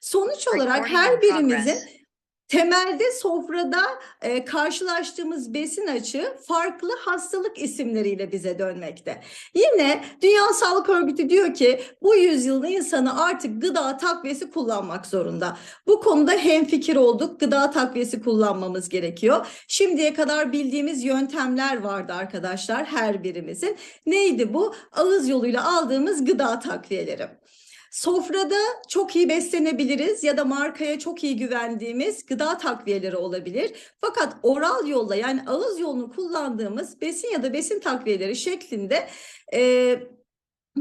Sonuç olarak her in birimizin temelde sofrada e, karşılaştığımız besin açığı farklı hastalık isimleriyle bize dönmekte. Yine Dünya Sağlık Örgütü diyor ki bu yüzyılın insanı artık gıda takviyesi kullanmak zorunda. Bu konuda hemfikir olduk. Gıda takviyesi kullanmamız gerekiyor. Şimdiye kadar bildiğimiz yöntemler vardı arkadaşlar her birimizin. Neydi bu? Ağız yoluyla aldığımız gıda takviyeleri. Sofrada çok iyi beslenebiliriz ya da markaya çok iyi güvendiğimiz gıda takviyeleri olabilir. Fakat oral yolla yani ağız yolunu kullandığımız besin ya da besin takviyeleri şeklinde e,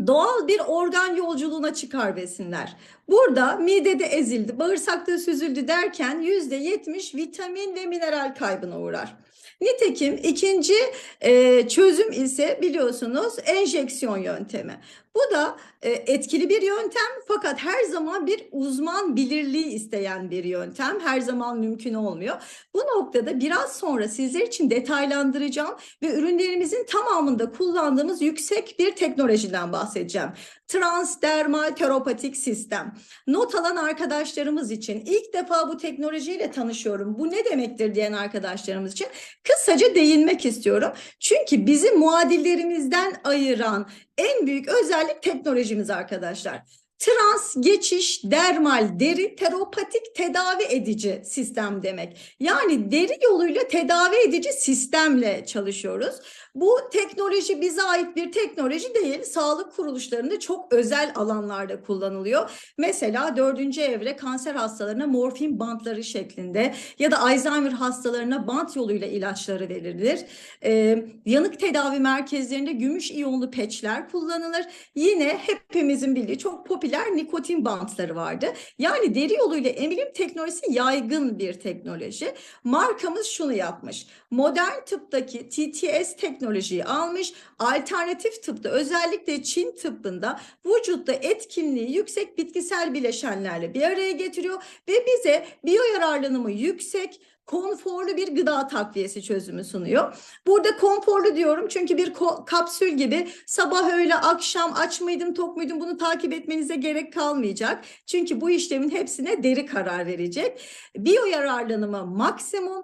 doğal bir organ yolculuğuna çıkar besinler. Burada midede ezildi, bağırsakta süzüldü derken %70 vitamin ve mineral kaybına uğrar. Nitekim ikinci e, çözüm ise biliyorsunuz enjeksiyon yöntemi. Bu da e, etkili bir yöntem fakat her zaman bir uzman bilirliği isteyen bir yöntem. Her zaman mümkün olmuyor. Bu noktada biraz sonra sizler için detaylandıracağım ve ürünlerimizin tamamında kullandığımız yüksek bir teknolojiden bahsedeceğim. Transdermal teropatik sistem. Not alan arkadaşlarımız için ilk defa bu teknolojiyle tanışıyorum. Bu ne demektir diyen arkadaşlarımız için kısaca değinmek istiyorum. Çünkü bizi muadillerimizden ayıran en büyük özellik teknolojimiz arkadaşlar. Trans, geçiş, dermal, deri, teropatik tedavi edici sistem demek. Yani deri yoluyla tedavi edici sistemle çalışıyoruz. Bu teknoloji bize ait bir teknoloji değil. Sağlık kuruluşlarında çok özel alanlarda kullanılıyor. Mesela dördüncü evre kanser hastalarına morfin bantları şeklinde ya da Alzheimer hastalarına bant yoluyla ilaçları verilir. Ee, yanık tedavi merkezlerinde gümüş iyonlu peçler kullanılır. Yine hepimizin bildiği çok popüler nikotin bantları vardı. Yani deri yoluyla emilim teknolojisi yaygın bir teknoloji. Markamız şunu yapmış. Modern tıptaki TTS teknolojiyi almış. Alternatif tıpta özellikle Çin tıbbında vücutta etkinliği yüksek bitkisel bileşenlerle bir araya getiriyor ve bize biyoyararlanımı yüksek konforlu bir gıda takviyesi çözümü sunuyor. Burada konforlu diyorum çünkü bir kapsül gibi sabah öğle akşam aç mıydım tok muydum bunu takip etmenize gerek kalmayacak. Çünkü bu işlemin hepsine deri karar verecek. Biyoyararlanımı maksimum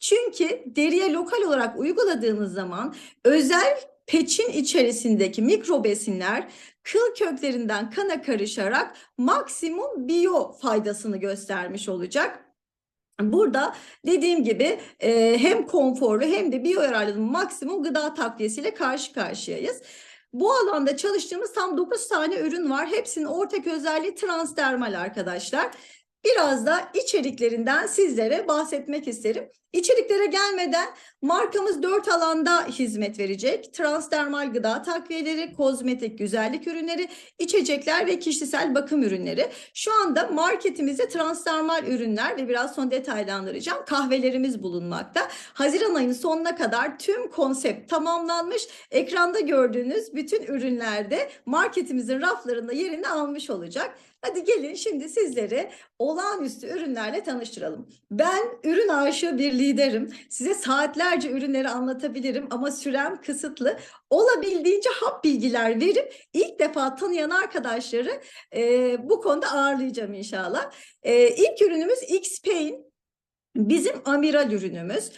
çünkü deriye lokal olarak uyguladığınız zaman özel peçin içerisindeki mikro besinler kıl köklerinden kana karışarak maksimum biyo faydasını göstermiş olacak. Burada dediğim gibi e, hem konforlu hem de biyoyararlılığın maksimum gıda takviyesiyle karşı karşıyayız. Bu alanda çalıştığımız tam 9 tane ürün var. Hepsinin ortak özelliği transdermal arkadaşlar. Biraz da içeriklerinden sizlere bahsetmek isterim. İçeriklere gelmeden markamız 4 alanda hizmet verecek. Transdermal gıda takviyeleri, kozmetik güzellik ürünleri, içecekler ve kişisel bakım ürünleri. Şu anda marketimizde transdermal ürünler ve biraz sonra detaylandıracağım kahvelerimiz bulunmakta. Haziran ayının sonuna kadar tüm konsept tamamlanmış. Ekranda gördüğünüz bütün ürünlerde marketimizin raflarında yerini almış olacak. Hadi gelin şimdi sizleri olağanüstü ürünlerle tanıştıralım. Ben ürün aşığı bir liderim. Size saatlerce ürünleri anlatabilirim ama sürem kısıtlı. Olabildiğince hap bilgiler verip ilk defa tanıyan arkadaşları e, bu konuda ağırlayacağım inşallah. E, ilk ürünümüz X-Pain. Bizim amiral ürünümüz.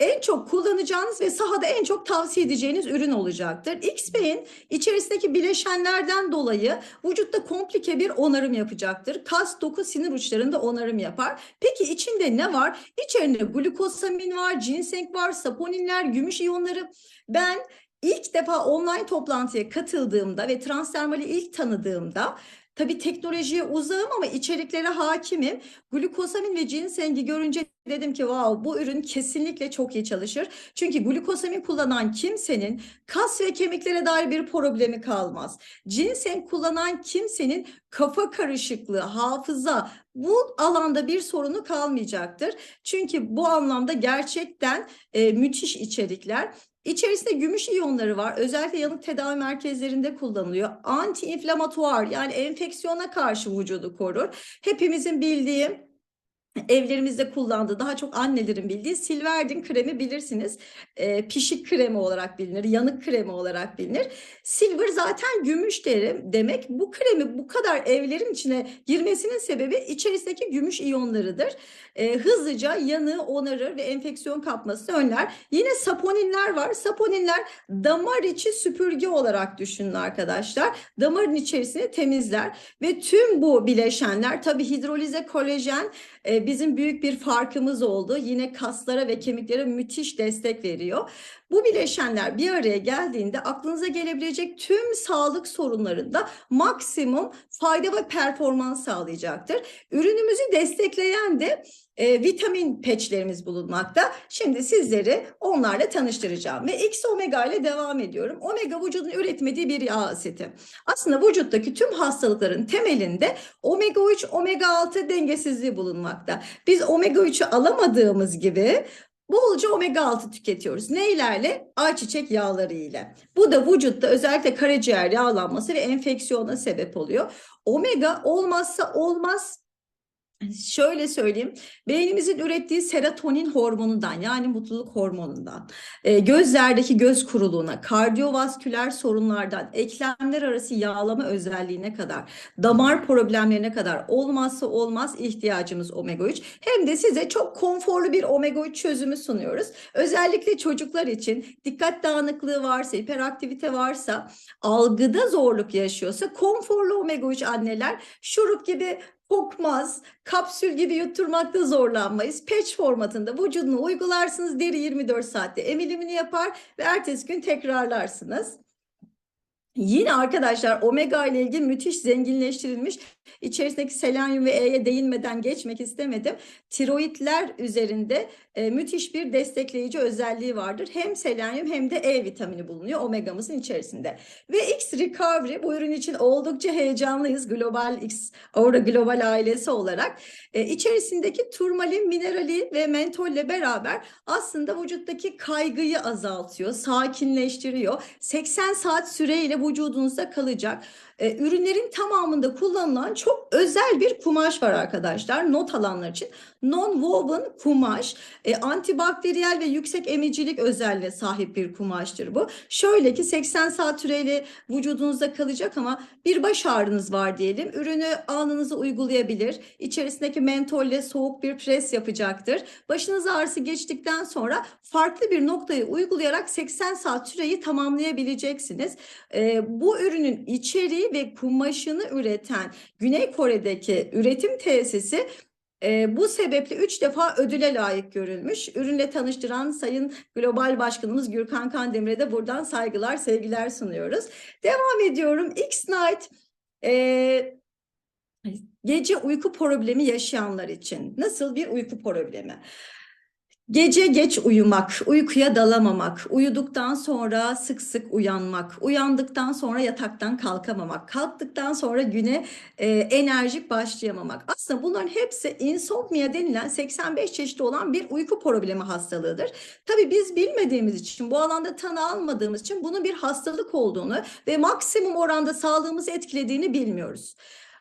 En çok kullanacağınız ve sahada en çok tavsiye edeceğiniz ürün olacaktır. X-Pain içerisindeki bileşenlerden dolayı vücutta komplike bir onarım yapacaktır. Kas, doku, sinir uçlarında onarım yapar. Peki içinde ne var? İçerinde glukosamin var, ginseng var, saponinler, gümüş iyonları. Ben ilk defa online toplantıya katıldığımda ve transdermali ilk tanıdığımda Tabii teknolojiye uzağım ama içeriklere hakimim. Glukosamin ve ginsengi görünce dedim ki wow bu ürün kesinlikle çok iyi çalışır. Çünkü glukosamin kullanan kimsenin kas ve kemiklere dair bir problemi kalmaz. Ginseng kullanan kimsenin kafa karışıklığı, hafıza bu alanda bir sorunu kalmayacaktır. Çünkü bu anlamda gerçekten e, müthiş içerikler. İçerisinde gümüş iyonları var. Özellikle yanık tedavi merkezlerinde kullanılıyor. Anti-inflamatuar yani enfeksiyona karşı vücudu korur. Hepimizin bildiği evlerimizde kullandığı daha çok annelerin bildiği Silverdin kremi bilirsiniz. E, pişik kremi olarak bilinir, yanık kremi olarak bilinir. Silver zaten gümüş derim demek. Bu kremi bu kadar evlerin içine girmesinin sebebi içerisindeki gümüş iyonlarıdır. E, hızlıca yanığı onarır ve enfeksiyon kapmasını önler. Yine saponinler var. Saponinler damar içi süpürge olarak düşünün arkadaşlar. Damarın içerisini temizler ve tüm bu bileşenler tabii hidrolize kolajen e, bizim büyük bir farkımız oldu. Yine kaslara ve kemiklere müthiş destek veriyor. Bu bileşenler bir araya geldiğinde aklınıza gelebilecek tüm sağlık sorunlarında maksimum fayda ve performans sağlayacaktır. Ürünümüzü destekleyen de e, vitamin peçlerimiz bulunmakta. Şimdi sizleri onlarla tanıştıracağım ve X omega ile devam ediyorum. Omega vücudun üretmediği bir yağ asiti. Aslında vücuttaki tüm hastalıkların temelinde omega 3, omega 6 dengesizliği bulunmakta. Biz omega 3'ü alamadığımız gibi bolca omega 6 tüketiyoruz. Neylerle? Ayçiçek yağları ile. Bu da vücutta özellikle karaciğer yağlanması ve enfeksiyona sebep oluyor. Omega olmazsa olmaz Şöyle söyleyeyim, beynimizin ürettiği serotonin hormonundan yani mutluluk hormonundan, e, gözlerdeki göz kuruluğuna, kardiyovasküler sorunlardan, eklemler arası yağlama özelliğine kadar, damar problemlerine kadar olmazsa olmaz ihtiyacımız omega 3. Hem de size çok konforlu bir omega 3 çözümü sunuyoruz. Özellikle çocuklar için dikkat dağınıklığı varsa, hiperaktivite varsa, algıda zorluk yaşıyorsa konforlu omega 3 anneler şurup gibi kokmaz, kapsül gibi yutturmakta zorlanmayız. Patch formatında vücuduna uygularsınız, deri 24 saatte emilimini yapar ve ertesi gün tekrarlarsınız. Yine arkadaşlar omega ile ilgili müthiş zenginleştirilmiş içerisindeki selenyum ve E'ye değinmeden geçmek istemedim. Tiroidler üzerinde e, müthiş bir destekleyici özelliği vardır. Hem selenyum hem de E vitamini bulunuyor omegamızın içerisinde. Ve X Recovery bu ürün için oldukça heyecanlıyız. Global X Aura Global ailesi olarak. E, içerisindeki turmalin, minerali ve mentolle beraber aslında vücuttaki kaygıyı azaltıyor, sakinleştiriyor. 80 saat süreyle vücudunuzda kalacak. E, ürünlerin tamamında kullanılan çok özel bir kumaş var arkadaşlar. Not alanlar için non-woven kumaş, e, antibakteriyel ve yüksek emicilik özelliğine sahip bir kumaştır bu. Şöyle ki 80 saat süreyle vücudunuzda kalacak ama bir baş ağrınız var diyelim. Ürünü alnınıza uygulayabilir. İçerisindeki mentolle soğuk bir pres yapacaktır. Başınız ağrısı geçtikten sonra farklı bir noktayı uygulayarak 80 saat süreyi tamamlayabileceksiniz. E, bu ürünün içeriği ve kumaşını üreten Güney Kore'deki üretim tesisi e, bu sebeple üç defa ödüle layık görülmüş. Ürünle tanıştıran Sayın Global Başkanımız Gürkan Kandemir'e de buradan saygılar, sevgiler sunuyoruz. Devam ediyorum. X-Night e, gece uyku problemi yaşayanlar için nasıl bir uyku problemi? Gece geç uyumak, uykuya dalamamak, uyuduktan sonra sık sık uyanmak, uyandıktan sonra yataktan kalkamamak, kalktıktan sonra güne e, enerjik başlayamamak. Aslında bunların hepsi insomnia denilen 85 çeşitli olan bir uyku problemi hastalığıdır. Tabii biz bilmediğimiz için, bu alanda tanı almadığımız için bunun bir hastalık olduğunu ve maksimum oranda sağlığımızı etkilediğini bilmiyoruz.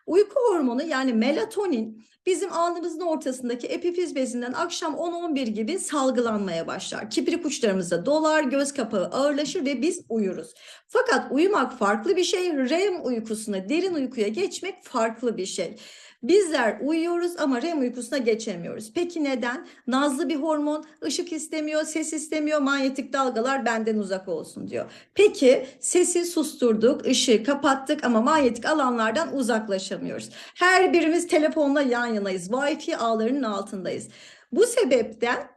Uyku hormonu yani melatonin bizim alnımızın ortasındaki epifiz bezinden akşam 10-11 gibi salgılanmaya başlar. Kibrik uçlarımızda dolar, göz kapağı ağırlaşır ve biz uyuruz. Fakat uyumak farklı bir şey, REM uykusuna, derin uykuya geçmek farklı bir şey. Bizler uyuyoruz ama REM uykusuna geçemiyoruz. Peki neden? Nazlı bir hormon ışık istemiyor, ses istemiyor, manyetik dalgalar benden uzak olsun diyor. Peki sesi susturduk, ışığı kapattık ama manyetik alanlardan uzaklaşamıyoruz. Her birimiz telefonla yan yanayız. Wi-Fi ağlarının altındayız. Bu sebepten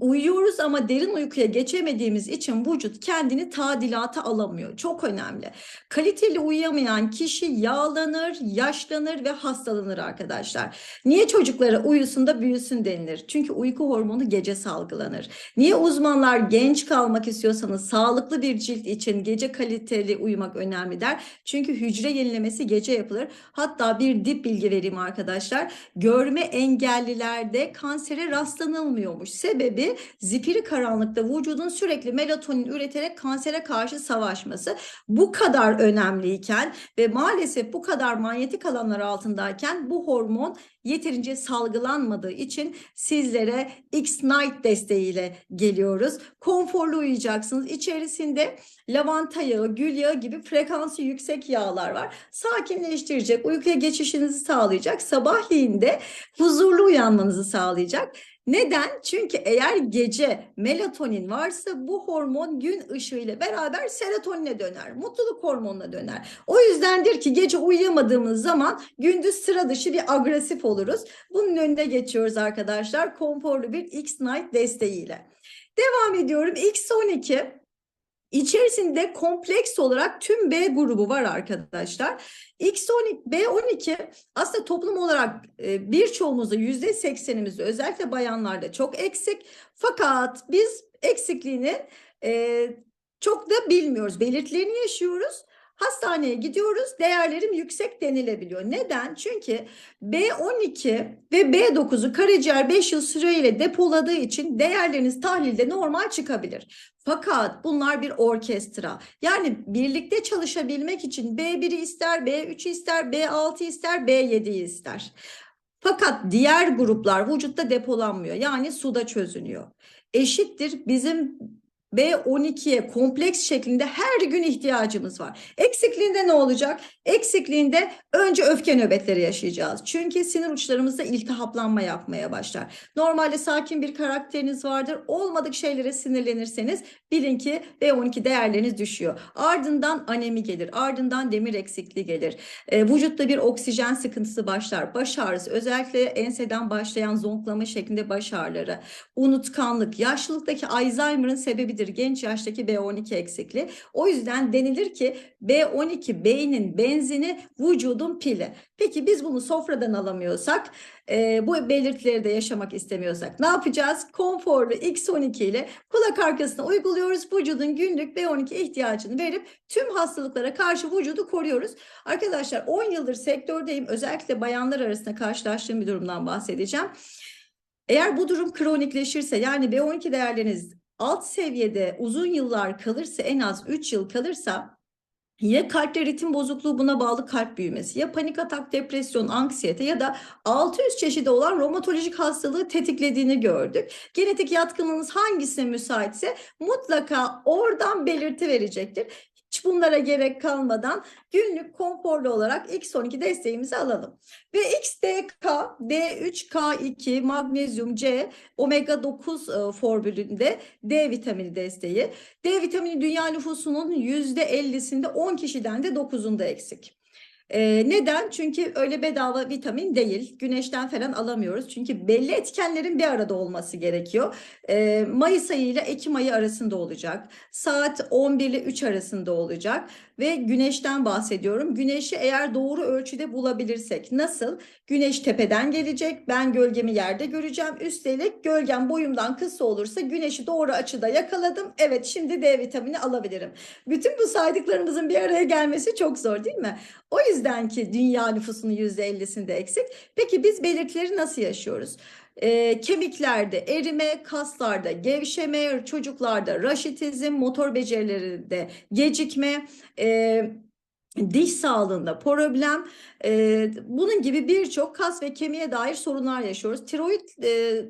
Uyuyoruz ama derin uykuya geçemediğimiz için vücut kendini tadilata alamıyor. Çok önemli. Kaliteli uyuyamayan kişi yağlanır, yaşlanır ve hastalanır arkadaşlar. Niye çocuklara uyusun da büyüsün denilir? Çünkü uyku hormonu gece salgılanır. Niye uzmanlar genç kalmak istiyorsanız sağlıklı bir cilt için gece kaliteli uyumak önemli der? Çünkü hücre yenilemesi gece yapılır. Hatta bir dip bilgi vereyim arkadaşlar. Görme engellilerde kansere rastlanılmıyormuş. Sebebi sebebi zifiri karanlıkta vücudun sürekli melatonin üreterek kansere karşı savaşması. Bu kadar önemliyken ve maalesef bu kadar manyetik alanlar altındayken bu hormon yeterince salgılanmadığı için sizlere X-Night desteğiyle geliyoruz. Konforlu uyuyacaksınız. İçerisinde lavanta yağı, gül yağı gibi frekansı yüksek yağlar var. Sakinleştirecek, uykuya geçişinizi sağlayacak. Sabahleyin de huzurlu uyanmanızı sağlayacak. Neden? Çünkü eğer gece melatonin varsa bu hormon gün ışığı ile beraber serotonine döner. Mutluluk hormonuna döner. O yüzdendir ki gece uyuyamadığımız zaman gündüz sıra dışı bir agresif oluruz. Bunun önüne geçiyoruz arkadaşlar. Konforlu bir X-Night desteğiyle. Devam ediyorum. X12 İçerisinde kompleks olarak tüm B grubu var arkadaşlar. X12, B12 aslında toplum olarak e, birçoğumuzda yüzde seksenimizde özellikle bayanlarda çok eksik. Fakat biz eksikliğini e, çok da bilmiyoruz. Belirtilerini yaşıyoruz. Hastaneye gidiyoruz, değerlerim yüksek denilebiliyor. Neden? Çünkü B12 ve B9'u karaciğer 5 yıl süreyle depoladığı için değerleriniz tahlilde normal çıkabilir. Fakat bunlar bir orkestra. Yani birlikte çalışabilmek için B1'i ister, B3'ü ister, B6'yı ister, B7'yi ister. Fakat diğer gruplar vücutta depolanmıyor. Yani suda çözünüyor. Eşittir bizim B12'ye kompleks şeklinde her gün ihtiyacımız var. Eksikliğinde ne olacak? Eksikliğinde önce öfke nöbetleri yaşayacağız. Çünkü sinir uçlarımızda iltihaplanma yapmaya başlar. Normalde sakin bir karakteriniz vardır. Olmadık şeylere sinirlenirseniz bilin ki B12 değerleriniz düşüyor. Ardından anemi gelir. Ardından demir eksikliği gelir. E, vücutta bir oksijen sıkıntısı başlar. Baş ağrısı özellikle enseden başlayan zonklama şeklinde baş ağrıları. Unutkanlık, yaşlılıktaki Alzheimer'ın sebebidir genç yaştaki B12 eksikliği. O yüzden denilir ki B12 beynin benzini vücudun pili. Peki biz bunu sofradan alamıyorsak e, bu belirtileri de yaşamak istemiyorsak ne yapacağız? Konforlu X12 ile kulak arkasına uyguluyoruz. Vücudun günlük B12 ihtiyacını verip tüm hastalıklara karşı vücudu koruyoruz. Arkadaşlar 10 yıldır sektördeyim. Özellikle bayanlar arasında karşılaştığım bir durumdan bahsedeceğim. Eğer bu durum kronikleşirse yani B12 değerleriniz alt seviyede uzun yıllar kalırsa en az 3 yıl kalırsa ya kalpte ritim bozukluğu buna bağlı kalp büyümesi ya panik atak, depresyon, anksiyete ya da 600 çeşidi olan romatolojik hastalığı tetiklediğini gördük. Genetik yatkınlığınız hangisine müsaitse mutlaka oradan belirti verecektir. Hiç bunlara gerek kalmadan günlük konforlu olarak X12 desteğimizi alalım. Ve XDK, D3, K2, magnezyum, C, omega 9 e, formülünde D vitamini desteği. D vitamini dünya nüfusunun %50'sinde 10 kişiden de 9'unda eksik. Ee, neden? Çünkü öyle bedava vitamin değil. Güneşten falan alamıyoruz. Çünkü belli etkenlerin bir arada olması gerekiyor. Ee, Mayıs ayı ile Ekim ayı arasında olacak. Saat 11 ile 3 arasında olacak. Ve güneşten bahsediyorum. Güneşi eğer doğru ölçüde bulabilirsek nasıl? Güneş tepeden gelecek. Ben gölgemi yerde göreceğim. Üstelik gölgem boyumdan kısa olursa güneşi doğru açıda yakaladım. Evet şimdi D vitamini alabilirim. Bütün bu saydıklarımızın bir araya gelmesi çok zor değil mi? O yüzden ki dünya nüfusunun %50'sinde eksik. Peki biz belirtileri nasıl yaşıyoruz? E, kemiklerde erime, kaslarda gevşeme, çocuklarda raşitizm, motor becerilerinde gecikme, e, diş sağlığında problem, e, bunun gibi birçok kas ve kemiğe dair sorunlar yaşıyoruz. Tiroid e,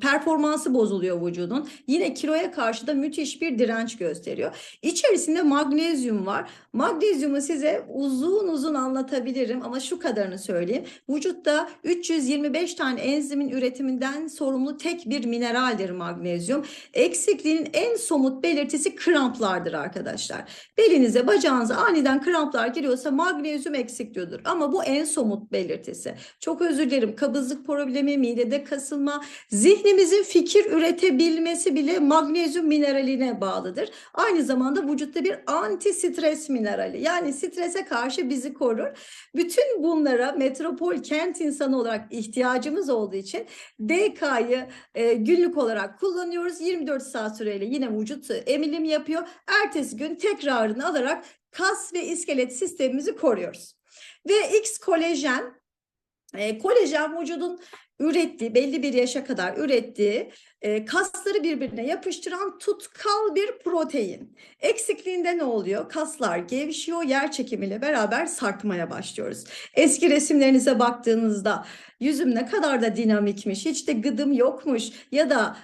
performansı bozuluyor vücudun. Yine kiloya karşı da müthiş bir direnç gösteriyor. İçerisinde magnezyum var. Magnezyumu size uzun uzun anlatabilirim ama şu kadarını söyleyeyim. Vücutta 325 tane enzimin üretiminden sorumlu tek bir mineraldir magnezyum. Eksikliğinin en somut belirtisi kramplardır arkadaşlar. Belinize, bacağınıza aniden kramplar giriyorsa magnezyum eksik diyordur. Ama bu en somut belirtisi. Çok özür dilerim. Kabızlık problemi, midede kasılma, zihnimizin fikir üretebilmesi bile magnezyum mineraline bağlıdır. Aynı zamanda vücutta bir anti stres minerali. Yani strese karşı bizi korur. Bütün bunlara metropol kent insanı olarak ihtiyacımız olduğu için DK'yı e, günlük olarak kullanıyoruz. 24 saat süreyle yine vücut emilim yapıyor. Ertesi gün tekrarını alarak kas ve iskelet sistemimizi koruyoruz. Ve X kolajen E, kolajen vücudun ürettiği, belli bir yaşa kadar ürettiği e, kasları birbirine yapıştıran tutkal bir protein. Eksikliğinde ne oluyor? Kaslar gevşiyor, yer çekimiyle beraber sarkmaya başlıyoruz. Eski resimlerinize baktığınızda yüzüm ne kadar da dinamikmiş, hiç de gıdım yokmuş ya da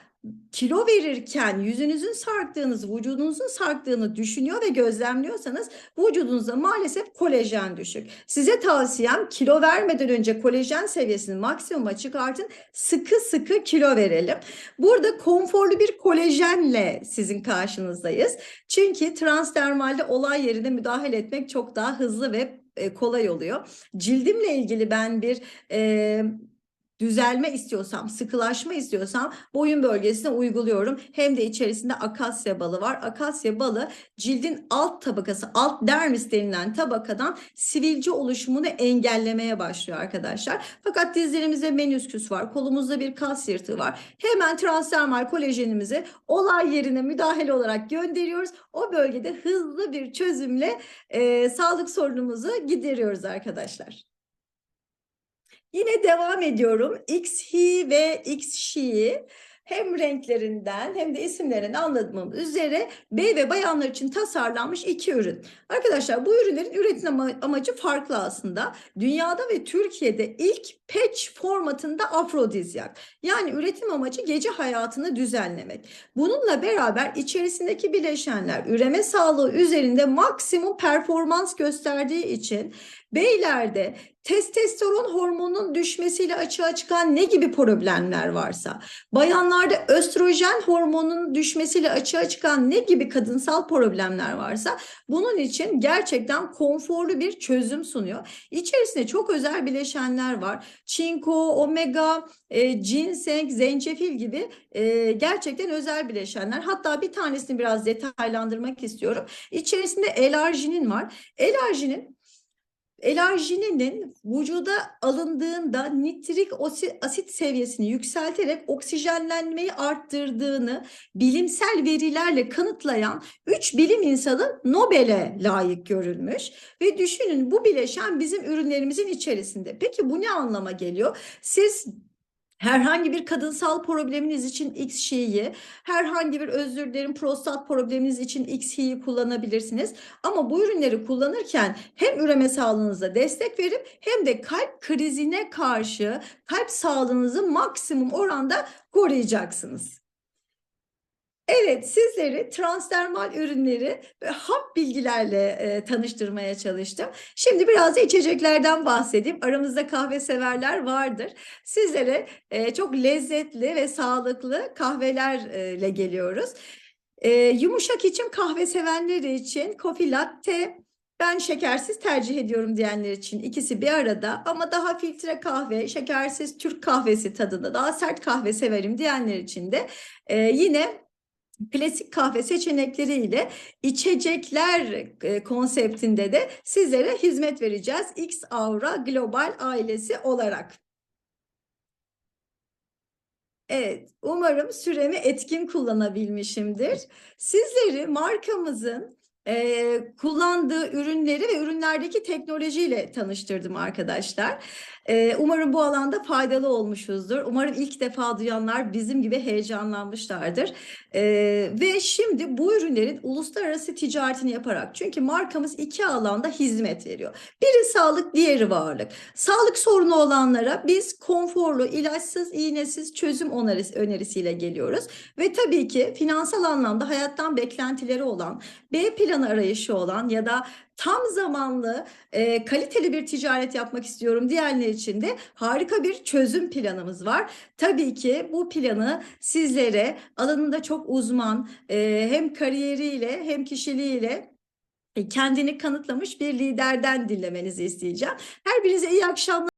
kilo verirken yüzünüzün sarktığınız, vücudunuzun sarktığını düşünüyor ve gözlemliyorsanız vücudunuzda maalesef kolajen düşük. Size tavsiyem kilo vermeden önce kolajen seviyesini maksimuma çıkartın. Sıkı sıkı kilo verelim. Burada konforlu bir kolajenle sizin karşınızdayız. Çünkü transdermalde olay yerine müdahale etmek çok daha hızlı ve e, kolay oluyor. Cildimle ilgili ben bir e, düzelme istiyorsam, sıkılaşma istiyorsam boyun bölgesine uyguluyorum. Hem de içerisinde akasya balı var. Akasya balı cildin alt tabakası, alt dermis denilen tabakadan sivilce oluşumunu engellemeye başlıyor arkadaşlar. Fakat dizlerimizde menüsküs var, kolumuzda bir kas yırtığı var. Hemen transdermal kolajenimizi olay yerine müdahale olarak gönderiyoruz. O bölgede hızlı bir çözümle e, sağlık sorunumuzu gideriyoruz arkadaşlar. Yine devam ediyorum. X-Hi ve X-Şi'yi hem renklerinden hem de isimlerinden anladığımız üzere bey ve bayanlar için tasarlanmış iki ürün. Arkadaşlar bu ürünlerin üretim amacı farklı aslında. Dünyada ve Türkiye'de ilk patch formatında afrodizyak. Yani üretim amacı gece hayatını düzenlemek. Bununla beraber içerisindeki bileşenler üreme sağlığı üzerinde maksimum performans gösterdiği için beylerde testosteron hormonunun düşmesiyle açığa çıkan ne gibi problemler varsa, bayanlarda östrojen hormonunun düşmesiyle açığa çıkan ne gibi kadınsal problemler varsa bunun için gerçekten konforlu bir çözüm sunuyor. İçerisinde çok özel bileşenler var. Çinko, omega, e, ginseng, zencefil gibi e, gerçekten özel bileşenler. Hatta bir tanesini biraz detaylandırmak istiyorum. İçerisinde L-arginin var. L-arginin L-argininin vücuda alındığında nitrik asit seviyesini yükselterek oksijenlenmeyi arttırdığını bilimsel verilerle kanıtlayan 3 bilim insanı Nobel'e layık görülmüş. Ve düşünün bu bileşen bizim ürünlerimizin içerisinde. Peki bu ne anlama geliyor? Siz Herhangi bir kadınsal probleminiz için X şeyi, herhangi bir özür dilerim prostat probleminiz için X şeyi kullanabilirsiniz. Ama bu ürünleri kullanırken hem üreme sağlığınıza destek verip hem de kalp krizine karşı kalp sağlığınızı maksimum oranda koruyacaksınız. Evet, sizleri transdermal ürünleri ve hap bilgilerle e, tanıştırmaya çalıştım. Şimdi biraz da içeceklerden bahsedeyim. Aramızda kahve severler vardır. Sizlere e, çok lezzetli ve sağlıklı kahvelerle geliyoruz. E, yumuşak içim kahve sevenleri için coffee latte, ben şekersiz tercih ediyorum diyenler için ikisi bir arada ama daha filtre kahve, şekersiz Türk kahvesi tadında daha sert kahve severim diyenler için de e, yine klasik kahve seçenekleriyle içecekler e, konseptinde de sizlere hizmet vereceğiz. X Aura Global ailesi olarak. Evet, umarım süremi etkin kullanabilmişimdir. Sizleri markamızın e, kullandığı ürünleri ve ürünlerdeki teknolojiyle tanıştırdım arkadaşlar. E, umarım bu alanda faydalı olmuşuzdur. Umarım ilk defa duyanlar bizim gibi heyecanlanmışlardır. E, ve şimdi bu ürünlerin uluslararası ticaretini yaparak çünkü markamız iki alanda hizmet veriyor. Biri sağlık, diğeri varlık. Sağlık sorunu olanlara biz konforlu, ilaçsız, iğnesiz çözüm önerisiyle geliyoruz. Ve tabii ki finansal anlamda hayattan beklentileri olan, B planı arayışı olan ya da tam zamanlı e, kaliteli bir ticaret yapmak istiyorum diyenler için de harika bir çözüm planımız var. Tabii ki bu planı sizlere alanında çok uzman e, hem kariyeriyle hem kişiliğiyle kendini kanıtlamış bir liderden dinlemenizi isteyeceğim. Her birinize iyi akşamlar.